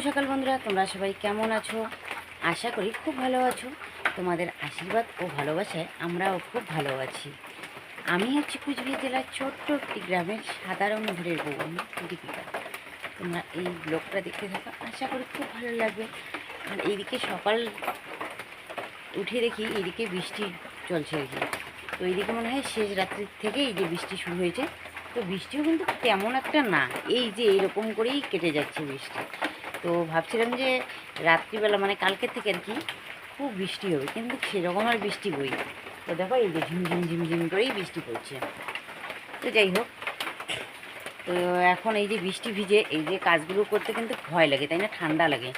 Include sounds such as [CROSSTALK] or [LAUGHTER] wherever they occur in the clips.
সকাল বন্ধুরা, তোমরা সবাই কেমন আছো? আশা করি খুব ভালো আছো। তোমাদের আশীর্বাদ ও ভালোবাসায় আমরাও খুব ভালো আছি। আমি হচ্ছি কুচবিহার জেলার ছোট্ট একটি গ্রামের সাধারণ ঘরের বউ দীপিকা। তোমরা এই ব্লগটা দেখতে থাকো, আশা করি খুব ভালো লাগবে। আর এইদিকে সকাল উঠে দেখি এইদিকে বৃষ্টি চলছে আর কি। তো এইদিকে মনে হয় শেষ রাত্রির থেকে এই যে বৃষ্টি শুরু হয়েছে। তো বৃষ্টিও কিন্তু তেমন একটা না, এই যে এরকম করেই কেটে যাচ্ছে বৃষ্টি। তো ভাবছিলাম যে রাত্রিবেলা মানে কালকের থেকে আর কি খুব বৃষ্টি হবে, কিন্তু সেরকম আর বৃষ্টি বই তো দেখো এই যে ঝিমঝিম ঝিমঝিম করেই বৃষ্টি পড়ছে। তো যাই হোক, তো এখন এই যে বৃষ্টি ভিজে, এই যে কাজগুলো করতে কিন্তু ভয় লাগে, তাই না? ঠান্ডা লাগে।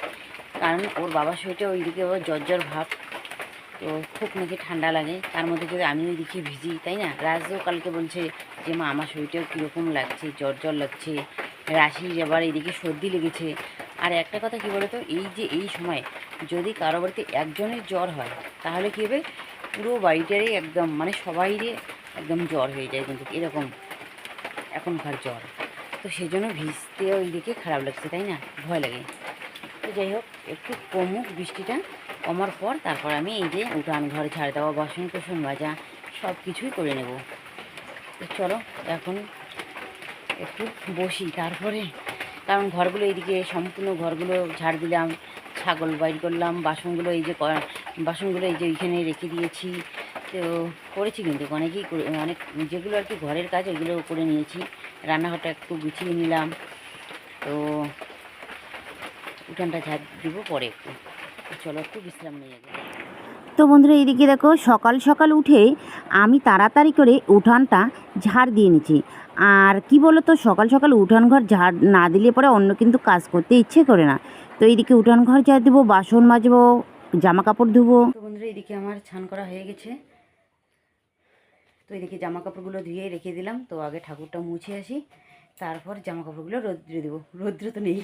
কারণ ওর বাবার শরীরটা ওইদিকে ওর জ্বর ভাব, তো খুব নাকি ঠান্ডা লাগে। তার মধ্যে যদি আমি ওইদিকে ভিজি, তাই না? রাজও কালকে বলছে যে, মা, আমার শরীরটাও কীরকম লাগছে, জ্বর জ্বর লাগছে, রাশি আবার এইদিকে সর্দি লেগেছে। আর একটা কথা কী বলতো? এই যে এই সময় যদি কারও বাড়িতে একজনের জ্বর হয়, তাহলে কী হবে? পুরো বাড়িটারই একদম মানে সবাইরই একদম জ্বর হয়ে যায় কিন্তু এরকম এখনকার জ্বর। তো সেই জন্য ভিজতে ওই দিকে খারাপ লাগছে, তাই না? ভয় লাগে। তো যাই হোক, একটু কমুক বৃষ্টিটা, কমার পর তারপর আমি এই যে উঠান ঘর, ঝাড় দেওয়া বাসন কোসন মাজা সব কিছুই করে নেব। তো চলো, এখন একটু বসি, তারপরে কারণ ঘরগুলো এইদিকে, সম্পূর্ণ ঘরগুলো ঝাড় দিলাম, ছাগল বাইর করলাম, বাসনগুলো এই যে বাসনগুলো এই যে এইখানে রেখে দিয়েছি। তো করেছি কিন্তু, অনেকেই অনেক যেগুলো আর কি ঘরের কাজ ওইগুলো করে নিয়েছি। রান্নাঘরটা একটু গুছিয়ে নিলাম। তো উঠানটা ঝাড় দিব পরে একটু। চলো, একটু বিশ্রাম নিয়ে যাব তো বন্ধুরা এইদিকে দেখো, সকাল সকাল উঠে আমি তাড়াতাড়ি করে উঠানটা ঝাড় দিয়ে নিচ্ছি। আর কি বলো তো সকাল সকাল উঠান ঘর ঝাড় না দিলে পরে অন্য কিন্তু কাজ করতে ইচ্ছে করে না। তো এইদিকে উঠান ঘর ঝাড় দেবো, বাসন মাজবো জামা কাপড় ধুবো বন্ধুরা এদিকে আমার ছান করা হয়ে গেছে। তো এদিকে জামা কাপড়গুলো ধুয়ে রেখে দিলাম। তো আগে ঠাকুরটা মুছে আসি, তারপর জামা কাপড়গুলো রৌদ্রে দেবো। রৌদ্র তো নেই,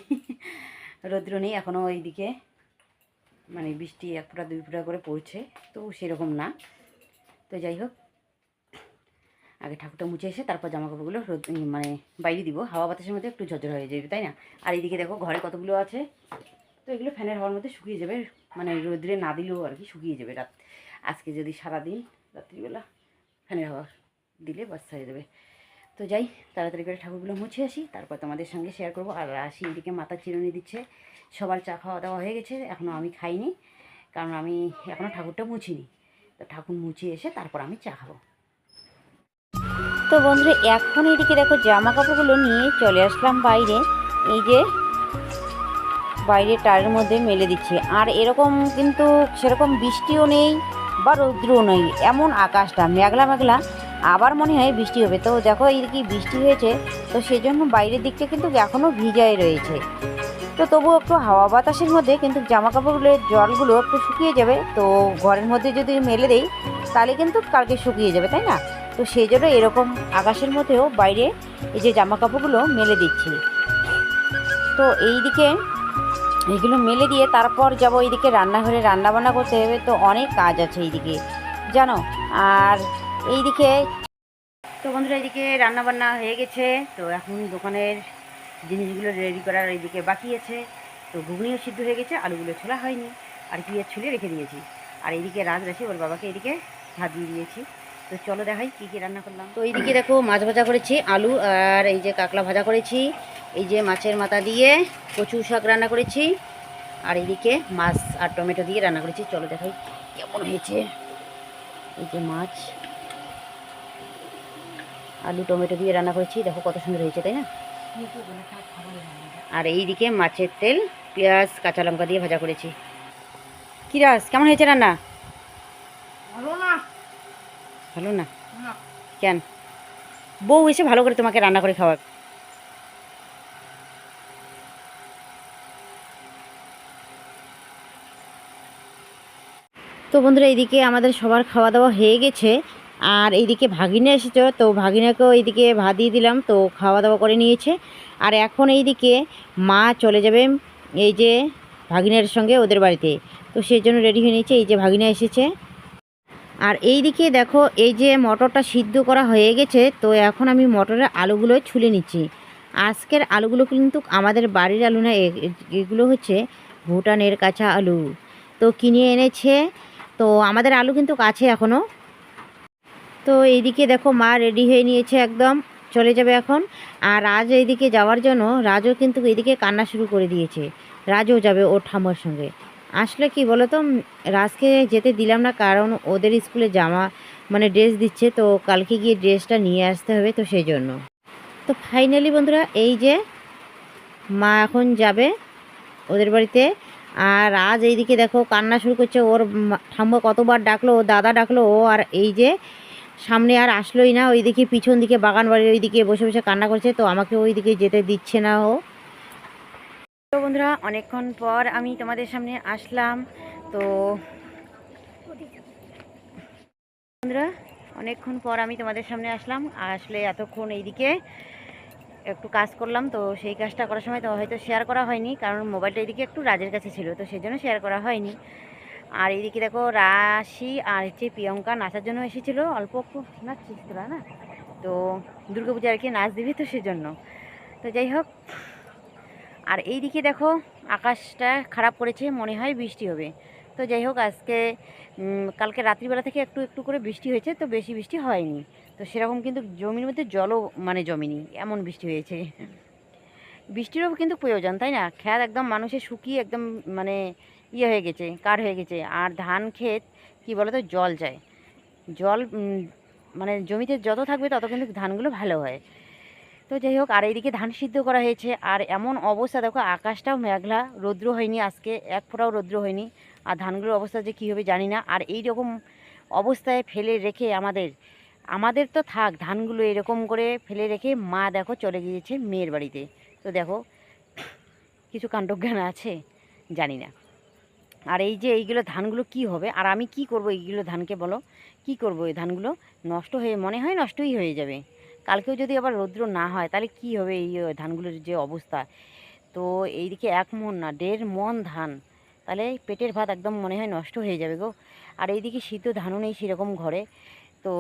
রৌদ্র নেই এখনও ওইদিকে মানে বৃষ্টি এক ফোঁটা, দুই ফোঁটা করে পড়ছে, তো সেরকম না। তো যাই হোক, আগে ঠাকুরটা মুছে এসে তারপর জামা কাপড়গুলো রোদ মানে বাইরে দিব। হাওয়া বাতাসের মধ্যে একটু ঝরঝর হয়ে যাবে, তাই না? আর এইদিকে দেখো, ঘরে কতগুলো আছে? তো এগুলো ফ্যানের হাওয়ার মধ্যে শুকিয়ে যাবে মানে রোদ্রে না দিলেও আর কি শুকিয়ে যাবে রাত আজকে যদি সারাদিন রাত্রিবেলা ফ্যানের হাওয়া দিলে বাস হয়ে যাবে। তো যাই, তাড়াতাড়ি করে ঠাকুরগুলো মুছে আসি, তারপর তোমাদের সঙ্গে শেয়ার করব। আর আসি এদিকে মাথা চিরুনি দিচ্ছে, সবার চা খাওয়া দাওয়া হয়ে গেছে এখনও আমি খাইনি, কারণ আমি এখনও ঠাকুরটা মুছিনি। তো ঠাকুর মুছে এসে তারপর আমি চা খাব। তো বন্ধুরা, এখন এদিকে দেখো জামা কাপড়গুলো নিয়ে চলে আসলাম বাইরে। এই যে বাইরে টারের মধ্যে মেলে দিচ্ছে। আর এরকম কিন্তু সেরকম বৃষ্টিও নেই বা রৌদ্রও নেই, এমন আকাশটা মেঘলা মেঘলা আবার মনে হয় বৃষ্টি হবে। তো দেখো এইদিকে বৃষ্টি হয়েছে, তো সেজন্য বাইরের দিকটা কিন্তু এখনও ভিজাই রয়েছে। তো তবুও একটু হাওয়া বাতাসের মধ্যে কিন্তু জামা কাপড়গুলোর জলগুলো একটু শুকিয়ে যাবে। তো ঘরের মধ্যে যদি মেলে দেই, তাহলে কিন্তু কালকে শুকিয়ে যাবে, তাই না? তো সেই জন্য এরকম আকাশের মধ্যেও বাইরে এই যে জামা কাপড়গুলো মেলে দিচ্ছি। তো এই দিকে এইগুলো মেলে দিয়ে তারপর যাব এইদিকে রান্নাঘরে রান্না বান্না করতে হবে। তো অনেক কাজ আছে এইদিকে, জানো? আর এইদিকে তো বন্ধুরা এইদিকে রান্না বান্না হয়ে গেছে। তো এখন দোকানের জিনিসগুলো রেডি করার এইদিকে বাকি আছে। তো ঘুগনিও সিদ্ধ হয়ে গেছে আলুগুলো ছোলা হয়নি। আর পিঁয়াজ ছুলে রেখে দিয়েছি। আর এইদিকে রাজ রাশি ওর বাবাকে এদিকে ভাত দিয়ে দিয়েছি। তো চলো দেখাই কী কী রান্না করলাম। তো এইদিকে দেখো মাছ ভাজা করেছি আলু আর এই যে কাকলা ভাজা করেছি। এই যে মাছের মাথা দিয়ে কচু শাক রান্না করেছি। আর এইদিকে মাছ আর টমেটো দিয়ে রান্না করেছি। চলো দেখাই কেমন হয়েছে। এই যে মাছ। আলু টমেটো দিয়ে রান্না করেছি। দেখো কত সুন্দর হয়েছে তাই না? আর এইদিকে মাছের তেল পেঁয়াজ কাঁচা লঙ্কা দিয়ে ভাজা করেছি। কিরাস কেমন হয়েছে রান্না? ভালো না। ভালো না? না। কেন? বউ এসে ভালো করে তোমাকে রান্না করে খাওয়া তো বন্ধুরা এইদিকে আমাদের সবার খাওয়া দাওয়া হয়ে গেছে। আর এইদিকে ভাগিনা এসেছে, তো ভাগিনাকেও এইদিকে ভাত দিয়ে দিলাম, তো খাওয়া দাওয়া করে নিয়েছে। আর এখন এইদিকে মা চলে যাবে, এই যে ভাগিনার সঙ্গে ওদের বাড়িতে। তো সেই জন্য রেডি হয়ে নিয়েছে, এই যে ভাগিনা এসেছে। আর এই দিকে দেখো, এই যে মটরটা সিদ্ধ করা হয়ে গেছে, তো এখন আমি মটরের আলুগুলো ছুলে নিচ্ছি। আজকের আলুগুলো কিন্তু আমাদের বাড়ির আলু না এগুলো হচ্ছে ভুটানের কাঁচা আলু। তো কিনে এনেছে, তো আমাদের আলু কিন্তু কাছে এখনও তো এইদিকে দেখো মা রেডি হয়ে নিয়েছে একদম, চলে যাবে এখন। আর রাজ এইদিকে যাওয়ার জন্য, রাজও কিন্তু এইদিকে কান্না শুরু করে দিয়েছে। রাজও যাবে ওর ঠাম্মার সঙ্গে। আসলে কি বলো তো রাজকে যেতে দিলাম না, কারণ ওদের স্কুলে জামা মানে ড্রেস দিচ্ছে, তো কালকে গিয়ে ড্রেসটা নিয়ে আসতে হবে তো সেই জন্য। তো ফাইনালি বন্ধুরা, এই যে মা এখন যাবে ওদের বাড়িতে। আর আজ এইদিকে দেখো কান্না শুরু করছে, ওর ঠাম্মা কতবার ডাকলো ও দাদা ডাকলো, ও আর এই যে সামনে আর আসলোই না, ওইদিকে পিছন দিকে বাগান বাড়ির ওইদিকে বসে বসে কান্না করছে, তো আমাকে ওইদিকে যেতে দিচ্ছে না ও। তো বন্ধুরা, অনেকক্ষণ পর আমি তোমাদের সামনে আসলাম, তো বন্ধুরা, অনেকক্ষণ পর আমি তোমাদের সামনে আসলাম, আসলে এতক্ষণ এইদিকে একটু কাজ করলাম, তো সেই কাজটা করার সময় তো হয়তো শেয়ার করা হয়নি, কারণ মোবাইলটা এদিকে একটু রাজের কাছে ছিল, তো সেই জন্য শেয়ার করা হয়নি। আর এইদিকে দেখো রাশি আর হচ্ছে প্রিয়ঙ্কা নাচার জন্য এসেছিল। অল্প একটু নাচছিস তোরা না? তো দুর্গাপূজা আর কি নাচ দিবি তো সেজন্য। তো যাই হোক, আর এইদিকে দেখো আকাশটা খারাপ করেছে, মনে হয় বৃষ্টি হবে। তো যাই হোক, আজকে কালকে রাত্রিবেলা থেকে একটু একটু করে বৃষ্টি হয়েছে, তো বেশি বৃষ্টি হয়নি। তো সেরকম কিন্তু জমির মধ্যে জলও মানে জমিনি, এমন বৃষ্টি হয়েছে। বৃষ্টিরও কিন্তু প্রয়োজন, তাই না? খেত একদম মানুষের শুকিয়ে একদম মানে ইয়ে হয়ে গেছে, কার হয়ে গেছে? আর ধান ক্ষেত, কী বলো তো জল যায় জল মানে জমিতে যত থাকবে তত কিন্তু ধানগুলো ভালো হয়। তো যাই হোক, আর এইদিকে ধান সিদ্ধ করা হয়েছে। আর এমন অবস্থা, দেখো, আকাশটাও মেঘলা, রৌদ্র হয়নি আজকে, এক ফোঁটাও রৌদ্র হয়নি। আর ধানগুলোর অবস্থা যে কী হবে জানি না। আর এই রকম অবস্থায় ফেলে রেখে আমাদের আমাদের তো থাক, ধানগুলো এরকম করে ফেলে রেখে মা, দেখো, চলে গিয়েছে মেয়ের বাড়িতে। তো দেখো, কিছু কাণ্ডজ্ঞান আছে? জানি না। আর এই যে এইগুলো ধানগুলো কি হবে? আর আমি কি করব এইগুলো ধানকে বলো? কি করব এই ধানগুলো? নষ্ট হয়ে, মনে হয় নষ্টই হয়ে যাবে। কালকেও যদি আবার রৌদ্র না হয়, তাহলে কি হবে এই ধানগুলোর যে অবস্থা? তো এইদিকে এক মন না, দেড় মন ধান। তাহলে পেটের ভাত একদম মনে হয় নষ্ট হয়ে যাবে গো। আর এইদিকে সিদ্ধ ধানও নেই সেরকম ঘরে। তো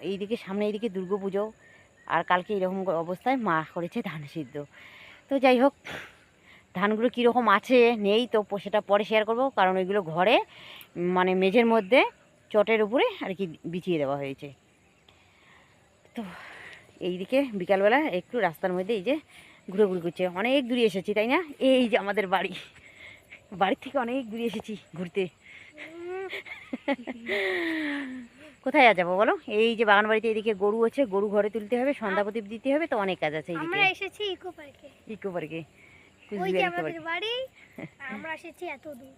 এইদিকে সামনে এইদিকে দুর্গা পুজো। আর কালকে এরকম অবস্থায় মা করেছে ধান সিদ্ধ। তো যাই হোক ধানগুলো কীরকম আছে নেই তো সেটা পরে শেয়ার করব। কারণ ওইগুলো ঘরে মানে মেঝের মধ্যে চটের উপরে আর কি বিছিয়ে দেওয়া হয়েছে। তো এইদিকে বিকালবেলা একটু রাস্তার মধ্যে এই যে ঘুরে ঘুরে করছে। অনেক দূরে এসেছি তাই না? এই যে আমাদের বাড়ি। বাড়ির থেকে অনেক দূরে এসেছি ঘুরতে। কোথায় আর যাব বলো? এই যে বাগান বাড়িতে এদিকে গরু আছে গরু ঘরে তুলতে হবে সন্ধ্যা প্রদীপ দিতে হবে তো অনেক কাজ আছে আমরা এইদিকে এসেছি ইকো পার্কে। ইকো পার্কে। কুচবিহার ইকো আমাদের পার্কে বাড়ি। [LAUGHS] আমরা এসেছি এত দূর।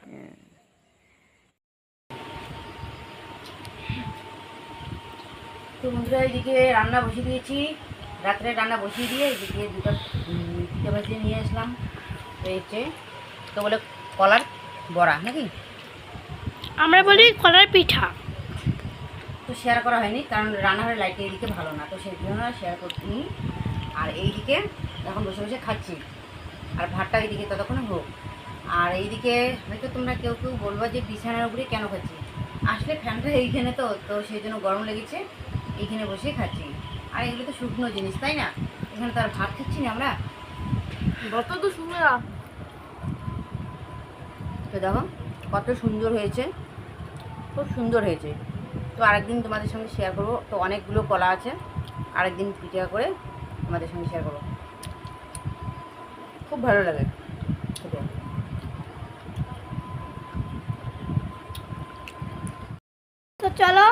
তো বন্ধুরা এইদিকে রান্না বসিয়ে দিয়েছি। রাত্রে রান্না বসিয়ে দিয়ে এইদিকে দুটো পিঠে ভাজিয়ে নিয়ে আসলাম। এই তো বলে কলার বড়া নাকি? আমরা বলি কলার পিঠা। তো শেয়ার করা হয়নি কারণ রান্নাঘরের লাইট এইদিকে ভালো না তো সেই জন্য শেয়ার করতে আর এইদিকে এখন বসে বসে খাচ্ছি। ভাতটা এইদিকে ততক্ষণে হোক আর এইদিকে হয়তো তোমরা কেউ কেউ বলব যে বিছানার উপরে কেন খাচ্ছি? আসলে ফ্যানটা এইখানে তো তো সেই জন্য গরম লেগেছে এইখানে বসে খাচ্ছি। আর এগুলো তো শুকনো জিনিস তাই না? এখানে তো আর ভাত খাচ্ছি না আমরা? কত তো শুনে তো দেখো কত সুন্দর হয়েছে খুব সুন্দর হয়েছে। তো আরেকদিন তোমাদের সঙ্গে শেয়ার করব। তো অনেকগুলো কলা আছে আরেকদিন পিঠা করে তোমাদের সঙ্গে শেয়ার করব। ভালো লাগে। তো চলো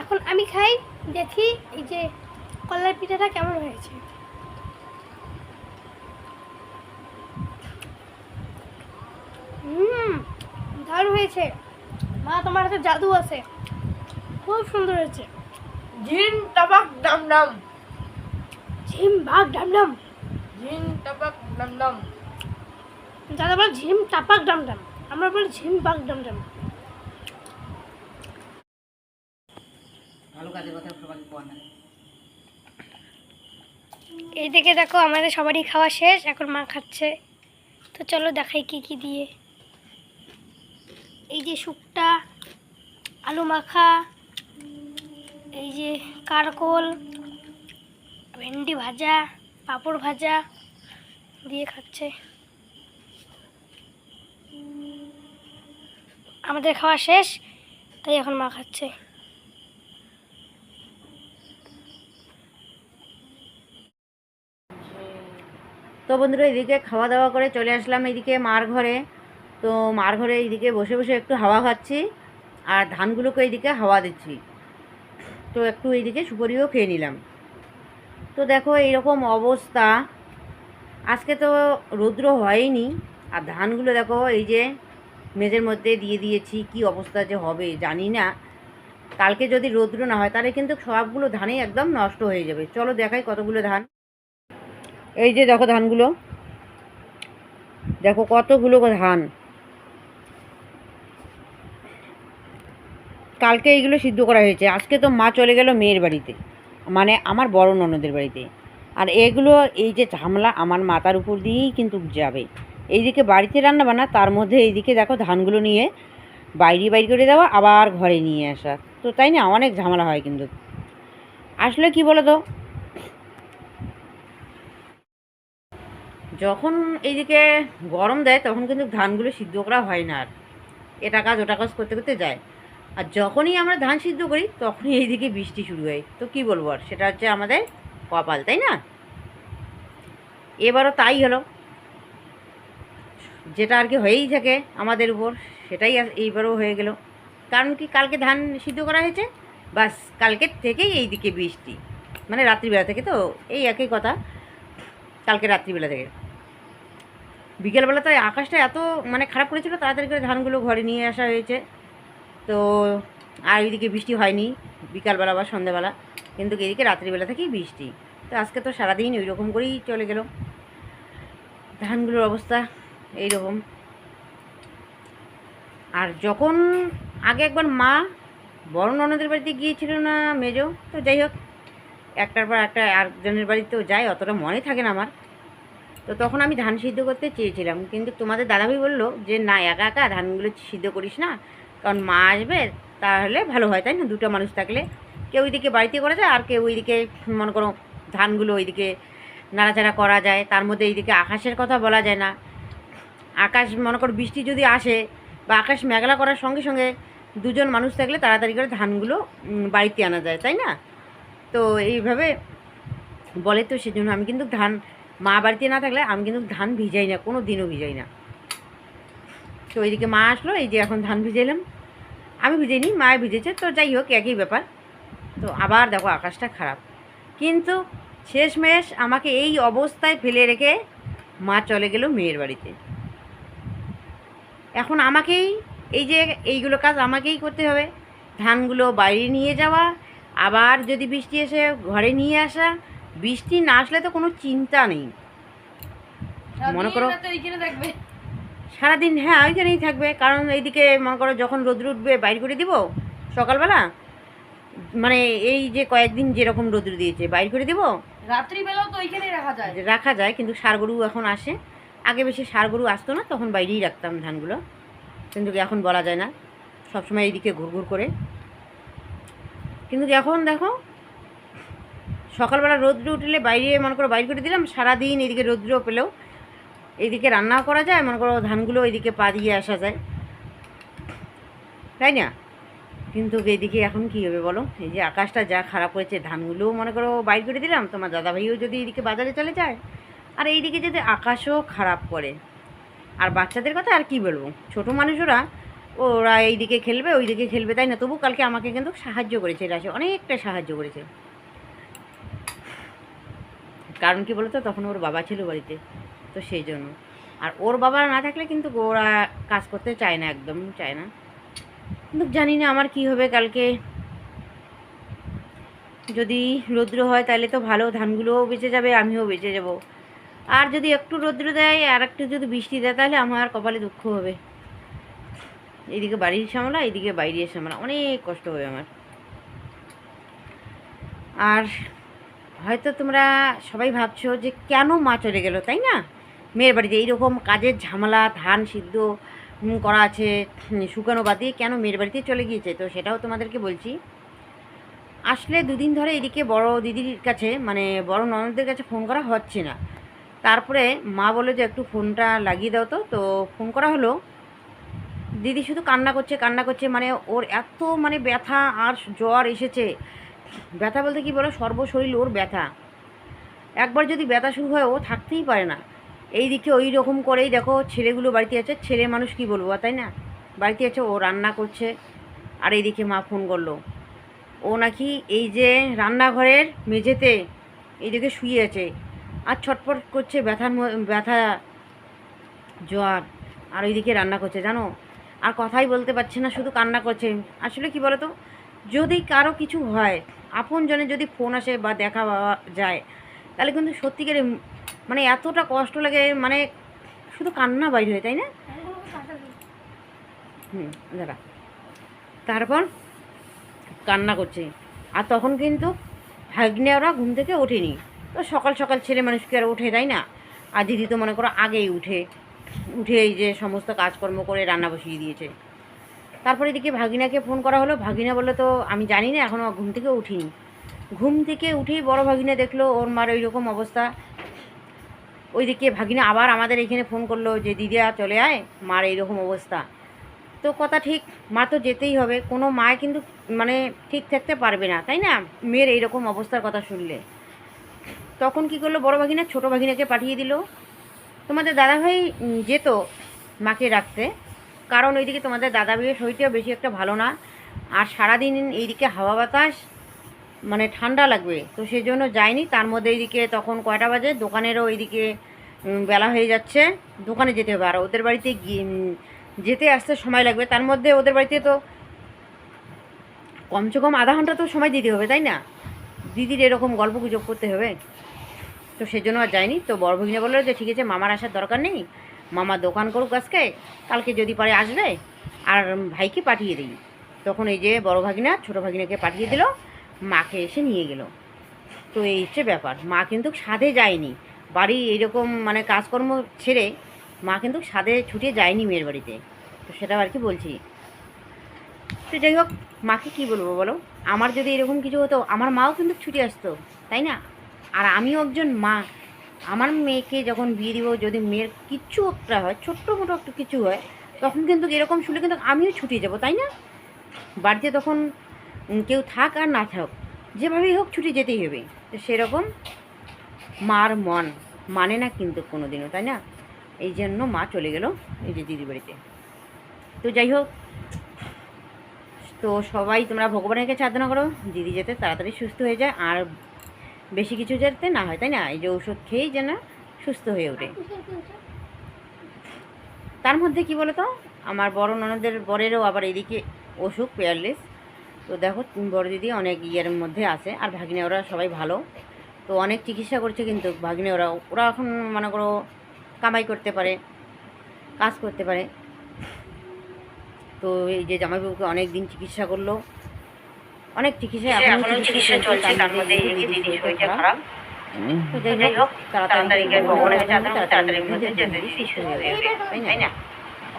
এখন আমি খাই দেখি এই যে কলার পিঠাটা কেমন হয়েছে। হুম দারুণ হয়েছে। মা তোমার হাতে জাদু আছে। খুব সুন্দর হয়েছে। জিন tabak dam dam ঝিম ভাগ Dam Dam tabak dam dam দাদা বলে ঝিম টাপাক ডাম ডাম। আমরা বলি ঝিম বাগ ডাম ডাম। ভালো কাজের কথা সবাইকে কোয়া না। এই দিকে দেখো আমাদের সবারই খাওয়া শেষ এখন মা খাচ্ছে। তো চলো দেখাই কি কি দিয়ে। এই যে শুকটা আলু মাখা এই যে কারকোল ভেন্ডি ভাজা। পাঁপড় ভাজা দিয়ে খাচ্ছে। আমাদের খাওয়া শেষ, তাই এখন মা খাচ্ছে। তো বন্ধুরা, এদিকে খাওয়া দাওয়া করে চলে আসলাম এদিকে মার ঘরে। তো মার ঘরে এইদিকে বসে বসে একটু হাওয়া খাচ্ছি আর ধানগুলোকে এইদিকে হাওয়া দিচ্ছি। তো একটু এইদিকে সুপরিও খেয়ে নিলাম। তো দেখো এইরকম অবস্থা। আজকে তো রৌদ্র হয়নি। আর ধানগুলো দেখো, এই যে মেঝের মধ্যে দিয়ে দিয়েছি, কি অবস্থা যে হবে জানি না। কালকে যদি রৌদ্র না হয়, তাহলে কিন্তু সবগুলো ধানই একদম নষ্ট হয়ে যাবে। চলো দেখাই কতগুলো ধান। এই যে দেখো ধানগুলো। দেখো কতগুলো ধান। কালকে এইগুলো সিদ্ধ করা হয়েছে। আজকে তো মা চলে গেল মেয়ের বাড়িতে। মানে আমার বড় ননদের বাড়িতে। আর এগুলো, এই যে ঝামলা আমার মাথার উপর দিয়েই কিন্তু যাবে। এইদিকে বাড়িতে রান্না বান্না, তার মধ্যে এইদিকে দেখো ধানগুলো নিয়ে বাইরে বাইরে করে দেওয়া, আবার ঘরে নিয়ে আসা। তো তাই না? অনেক ঝামেলা হয় কিন্তু। আসলে কি বলো তো যখন এইদিকে গরম দেয়, তখন কিন্তু ধানগুলো সিদ্ধ করা হয় না আর। এটা কাজ, ওটা কাজ করতে করতে যায়। আর যখনই আমরা ধান সিদ্ধ করি, তখনই এইদিকে বৃষ্টি শুরু হয়। তো কি বলব আর? সেটা হচ্ছে আমাদের কপাল, তাই না? এবারও তাই হলো। যেটা আর কি হয়েই থাকে আমাদের উপর, সেটাই এইবারও হয়ে গেল। কারণ কি কালকে ধান সিদ্ধ করা হয়েছে? বাস, কালকের থেকেই এইদিকে বৃষ্টি। মানে রাত্রিবেলা থেকে তো, এই একই কথা। কালকে রাত্রিবেলা থেকে। বিকেলবেলা তো আকাশটা এত মানে খারাপ করেছিল, তাড়াতাড়ি করে ধানগুলো ঘরে নিয়ে আসা হয়েছে। তো আর ওইদিকে বৃষ্টি হয়নি, বিকালবেলা বা সন্ধ্যাবেলা, কিন্তু এদিকে রাত্রিবেলা থেকেই বৃষ্টি। তো আজকে তো সারাদিন ওই রকম করেই চলে গেল। ধানগুলোর অবস্থা এই রকম আর যখন আগে একবার মা বড় ননদের বাড়িতে গিয়েছিল না মেজো, তো যাই হোক, একটার পর একটা আরেকজনের বাড়িতেও যাই অতটা মনে থাকে না আমার। তো তখন আমি ধান সিদ্ধ করতে চেয়েছিলাম, কিন্তু তোমাদের দাদাভাই বলল যে, না, একা একা ধানগুলো সিদ্ধ করিস না কারণ মা আসবে, তাহলে ভালো হয়, তাই না? দুটো মানুষ থাকলে। কেউ ওইদিকে বাড়িতে করা যায়, আর কেউ ওইদিকে, মনে করো, ধানগুলো ওইদিকে নাড়াচাড়া করা যায়। তার মধ্যে এইদিকে আকাশের কথা বলা যায় না। আকাশ, মনে করো, বৃষ্টি যদি আসে বা আকাশ মেঘলা করার সঙ্গে সঙ্গে দুজন মানুষ থাকলে তাড়াতাড়ি করে ধানগুলো বাড়িতে আনা যায়, তাই না? তো এইভাবে বলে তো সেজন্য আমি কিন্তু ধান, মা বাড়িতে না থাকলে আমি কিন্তু ধান ভিজাই না, কোনো দিনও ভিজাই না। তো এইদিকে মা আসলো, এই যে এখন ধান ভিজাইলাম। আমি ভিজাইনি মা ভিজেছে তো যাই হোক একই ব্যাপার। তো আবার দেখো আকাশটা খারাপ। কিন্তু শেষমেশ আমাকে এই অবস্থায় ফেলে রেখে মা চলে গেল মেয়ের বাড়িতে। এখন আমাকেই এই যে এইগুলো কাজ আমাকেই করতে হবে। ধানগুলো বাইরে নিয়ে যাওয়া আবার যদি বৃষ্টি এসে ঘরে নিয়ে আসা বৃষ্টি না আসলে তো কোনো চিন্তা নেই। মনে করো- সারাদিন ওইখানে হ্যাঁ ওইখানেই থাকবে। কারণ এইদিকে মনে করো যখন রোদ্র উঠবে বাইর করে দিব সকালবেলা। মানে এই যে কয়েকদিন যেরকম রোদ্র দিয়েছে বাইর করে দিব। রাত্রিবেলাও তো ওইখানেই রাখা যায়। রাখা যায় কিন্তু সার গরু এখন আসে। আগে বেশি সার গরু আসতো না তখন বাইরেই রাখতাম ধানগুলো। কিন্তু এখন বলা যায় না। সবসময় এইদিকে ঘুরঘুর করে। কিন্তু এখন দেখো সকালবেলা রৌদ্র উঠলে বাইরে মনে করো বাইর করে দিলাম সারাদিন এদিকে রৌদ্র পেলেও এইদিকে রান্নাও করা যায়, মনে করো ধানগুলো এইদিকে পা দিয়ে আসা যায়। তাই না? কিন্তু এইদিকে এখন কী হবে বলো? এই যে আকাশটা যা খারাপ হয়েছে ধানগুলোও মনে করো বাইর করে দিলাম, তোমার দাদাভাইও যদি এইদিকে বাজারে চলে যায়। আর এইদিকে যদি আকাশও খারাপ করে, আর বাচ্চাদের কথা আর কি বলব? ছোট মানুষরা, ওরা এইদিকে খেলবে, ওইদিকে খেলবে, তাই না? তবু কালকে আমাকে কিন্তু সাহায্য করেছে রাশি অনেকটা সাহায্য করেছে। কারণ কি বলতো? তখন ওর বাবা ছিল বাড়িতে। তো সেই জন্য। আর ওর বাবা না থাকলে কিন্তু ওরা কাজ করতে চায় না একদম, চায় না। কিন্তু জানি না আমার কি হবে কালকে। যদি রৌদ্র হয় তাহলে তো ভালো, ধানগুলোও বেঁচে যাবে, আমিও বেঁচে যাব। আর যদি একটু রৌদ্র দেয় আর একটু যদি বৃষ্টি দেয় তাহলে আমার কপালে দুঃখ হবে। এইদিকে বাড়ির সামলা, এইদিকে বাইরের সামলা, অনেক কষ্ট হবে আমার। আর হয়তো তোমরা সবাই ভাবছ যে কেন মা চলে গেল, তাই না? মেয়ের বাড়িতে এইরকম কাজের ঝামেলা, ধান সিদ্ধ করা আছে শুকানো বাদ কেন মেয়ের বাড়িতে চলে গিয়েছে? তো সেটাও তোমাদেরকে বলছি। আসলে দুদিন ধরে এদিকে বড় দিদির কাছে মানে বড় ননদদের কাছে ফোন করা হচ্ছে না। তারপরে মা বলে যে, একটু ফোনটা লাগিয়ে দাও তো। তো ফোন করা হলো। দিদি শুধু কান্না করছে কান্না করছে মানে ওর এত মানে ব্যথা আর জ্বর এসেছে। ব্যথা বলতে কি বলো? সর্বশরীর ওর ব্যথা। একবার যদি ব্যথা শুরু হয়, ও থাকতেই পারে না। এই দিকে ওই রকম করেই দেখো, ছেলেগুলো বাড়িতে আছে, ছেলে মানুষ কি বলব, তাই না? বাড়িতে আছে, ও রান্না করছে, আর এইদিকে মা ফোন করল। ও নাকি এই যে রান্নাঘরের মেঝেতে এইদিকে শুয়ে আছে, আর ছটফট করছে ব্যথার ব্যথা জ্বর, আর ওইদিকে রান্না করছে, জানো? আর কথাই বলতে পারছে না, শুধু কান্না করছে। আসলে কি বলো তো যদি কারও কিছু হয় আপনজনে যদি ফোন আসে বা দেখা যায়, তাহলে কিন্তু সত্যিকারে মানে এতটা কষ্ট লাগে মানে শুধু কান্না বাইর হয়, তাই না? হুম, দাঁড়া। তারপর কান্না করছে। আর তখন কিন্তু ভাগ্নে ওরা ঘুম থেকে ওঠেনি। তো সকাল সকাল ছেলে মানুষকে আর ওঠে, তাই না? আর দিদি তো মনে করো আগেই উঠে উঠে এই যে সমস্ত কাজকর্ম করে রান্না বসিয়ে দিয়েছে। তারপরে এদিকে ভাগিনাকে ফোন করা হলো। ভাগিনা বলল, তো আমি জানি না এখনও ঘুম থেকে উঠিনি। ঘুম থেকে উঠেই বড় ভাগিনা দেখল, ওর মার ওই রকম অবস্থা। ওইদিকে ভাগিনা আবার আমাদের এখানে ফোন করল যে দিদিয়া চলে আয়, মার এইরকম অবস্থা। তো কথা ঠিক, মা তো যেতেই হবে। কোনো মা কিন্তু মানে ঠিক থাকতে পারবে না, তাই না? মেয়ের এইরকম অবস্থার কথা শুনলে। তখন কি করল, বড় ভাগিনা ছোটো ভাগিনাকে পাঠিয়ে দিল। তোমাদের দাদাভাই যেত মাকে রাখতে, কারণ ওইদিকে তোমাদের দাদা ভাইয়ের শরীরটাও বেশি একটা ভালো না। আর সারাদিন এইদিকে হাওয়া বাতাস মানে ঠান্ডা লাগবে। তো সেই জন্য যায়নি, তার মধ্যে এইদিকে তখন কয়টা বাজে? দোকানেরও এইদিকে বেলা হয়ে যাচ্ছে, দোকানে যেতে হবে। আর ওদের বাড়িতে যেতে আসতে সময় লাগবে। তার মধ্যে ওদের বাড়িতে তো কমসে কম আধা ঘণ্টা তো সময় দিতে হবে, তাই না? দিদির এরকম গল্প গুজব করতে হবে। তো সেই জন্য আর যায়নি তো বড় ভগিনা বলল যে, ঠিক আছে, মামার আসার দরকার নেই। মামা দোকান করুক আজকে, কালকে যদি পারে আসবে, আর ভাইকে পাঠিয়ে দিই। তখন এই যে বড় ভাগিনা, ছোটো ভাগিনাকে পাঠিয়ে দিল, মাকে এসে নিয়ে গেল। তো এই হচ্ছে ব্যাপার। মা কিন্তু সাধে যায়নি। বাড়ি এইরকম মানে কাজকর্ম ছেড়ে মা কিন্তু সাধে ছুটে যায়নি মেয়ের বাড়িতে। তো সেটা আর কি বলছি। তো যাই হোক, মাকে কী বলব বলো? আমার যদি এরকম কিছু হতো, আমার মাও কিন্তু ছুটে আসতো, তাই না? আর আমিও একজন মা। আমার মেয়েকে যখন বিয়ে দিব, যদি মেয়ের কিচ্ছু একটা হয়, ছোট্ট মোটো একটু কিছু হয়, তখন কিন্তু এরকম শুনে কিন্তু আমিও ছুটে যাব, তাই না? বাড়িতে তখন কেউ থাক আর না থাক, যেভাবেই হোক ছুটি যেতেই হবে। তো সেরকম মার মন। মানে না কিন্তু কোনো দিনও তাই না? এই জন্য মা চলে গেল এই যে দিদি বাড়িতে। তো যাই হোক, তো সবাই তোমরা ভগবানের কাছে সাধনা করো, দিদি যাতে তাড়াতাড়ি সুস্থ হয়ে যায়, আর বেশি কিছু যাতে না হয়, তাই না? এই যে ওষুধ খেয়েই যেন সুস্থ হয়ে ওঠে। তার মধ্যে কি বলো তো আমার বড় ননদের বরেরও আবার এদিকে অসুখ, পেয়ারলেস। তো দেখো, বড় দিদি অনেক ইয়ের মধ্যে আছে, আর ভাগ্নে, ওরা সবাই ভালো। তো অনেক চিকিৎসা করছে কিন্তু ভাগ্নে ওরা। ওরা এখন মনে করো কামাই করতে পারে কাজ করতে পারে। তো এই যে জামাইবাবুকে অনেক দিন চিকিৎসা করল। অনেক চিকিৎসা এখনও চিকিৎসা চলছে তার মধ্যে এই যে দিদির শরীরটা খারাপ। তো যাই হোক তাড়াতাড়ি দিদি সুস্থ হয়ে ওঠে, তাই না?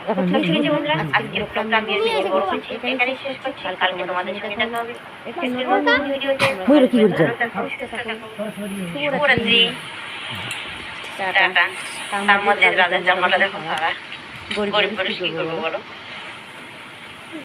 তো ঠিক আছে বন্ধুরা, আজকের ব্লগটা আমি এখানে করছি, এখানেই শেষ করছি। কালকে তোমাদের সঙ্গে দেখা হবে। ভিডিওতে। ময়ূর কি করছে? শুভরাত্রি। টাটা। তার মধ্যে রাজার জামাটা দেখো গরিব গরিব কি করব বলো